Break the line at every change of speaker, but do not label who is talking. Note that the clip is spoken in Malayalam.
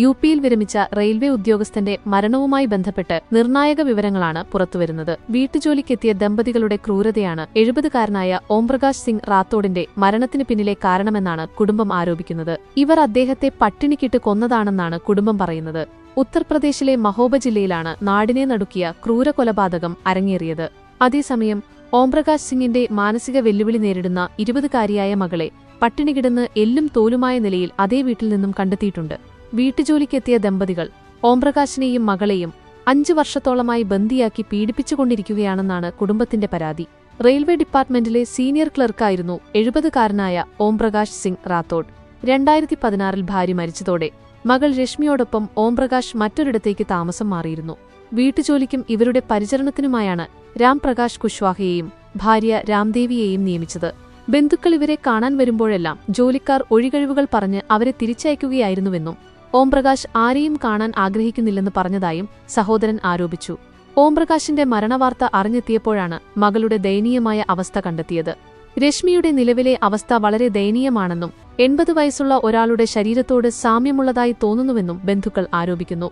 യു പിയിൽ വിരമിച്ച റെയിൽവേ ഉദ്യോഗസ്ഥന്റെ മരണവുമായി ബന്ധപ്പെട്ട് നിർണായക വിവരങ്ങളാണ് പുറത്തുവരുന്നത്. വീട്ടുജോലിക്കെത്തിയ ദമ്പതികളുടെ ക്രൂരതയാണ് എഴുപതുകാരനായ ഓംപ്രകാശ് സിംഗ് റാത്തോഡിന്റെ മരണത്തിന് പിന്നിലെ കാരണമെന്നാണ് കുടുംബം ആരോപിക്കുന്നത്. ഇവർ അദ്ദേഹത്തെ പട്ടിണിക്കിട്ട് കൊന്നതാണെന്നാണ് കുടുംബം പറയുന്നത്. ഉത്തർപ്രദേശിലെ മഹോബ ജില്ലയിലാണ് നാടിനെ നടുക്കിയ ക്രൂര കൊലപാതകം അരങ്ങേറിയത്. അതേസമയം ഓംപ്രകാശ് സിംഗിന്റെ മാനസിക വെല്ലുവിളി നേരിടുന്ന ഇരുപതുകാരിയായ മകളെ പട്ടിണി കിടന്ന് എല്ലും തോലുമായ നിലയിൽ അതേ വീട്ടിൽ നിന്നും കണ്ടെത്തിയിട്ടുണ്ട്. വീട്ടുജോലിക്കെത്തിയ ദമ്പതികൾ ഓംപ്രകാശിനെയും മകളെയും അഞ്ചു വർഷത്തോളമായി ബന്ദിയാക്കി പീഡിപ്പിച്ചുകൊണ്ടിരിക്കുകയാണെന്നാണ് കുടുംബത്തിന്റെ പരാതി. റെയിൽവേ ഡിപ്പാർട്ട്മെന്റിലെ സീനിയർ ക്ലർക്കായിരുന്നു എഴുപതുകാരനായ ഓംപ്രകാശ് സിംഗ് റാത്തോഡ്. രണ്ടായിരത്തി പതിനാറിൽ ഭാര്യ മരിച്ചതോടെ മകൾ രശ്മിയോടൊപ്പം ഓംപ്രകാശ് മറ്റൊരിടത്തേക്ക് താമസം മാറിയിരുന്നു. വീട്ടുജോലിക്കും ഇവരുടെ പരിചരണത്തിനുമായാണ് രാംപ്രകാശ് കുശ്വാഹയെയും ഭാര്യ രാംദേവിയെയും നിയമിച്ചത്. ബന്ധുക്കൾ ഇവരെ കാണാൻ വരുമ്പോഴെല്ലാം ജോലിക്കാർ ഒഴികഴിവുകൾ പറഞ്ഞ് അവരെ തിരിച്ചയക്കുകയായിരുന്നുവെന്നും ഓംപ്രകാശ് ആരെയും കാണാൻ ആഗ്രഹിക്കുന്നില്ലെന്ന് പറഞ്ഞതായും സഹോദരൻ ആരോപിച്ചു. ഓംപ്രകാശിന്റെ മരണവാർത്ത അറിഞ്ഞെത്തിയപ്പോഴാണ് മകളുടെ ദയനീയമായ അവസ്ഥ കണ്ടെത്തിയത്. രശ്മിയുടെ നിലവിലെ അവസ്ഥ വളരെ ദയനീയമാണെന്നും എൺപത് വയസ്സുള്ള ഒരാളുടെ ശരീരത്തോട് സാമ്യമുള്ളതായി തോന്നുന്നുവെന്നും ബന്ധുക്കൾ ആരോപിക്കുന്നു.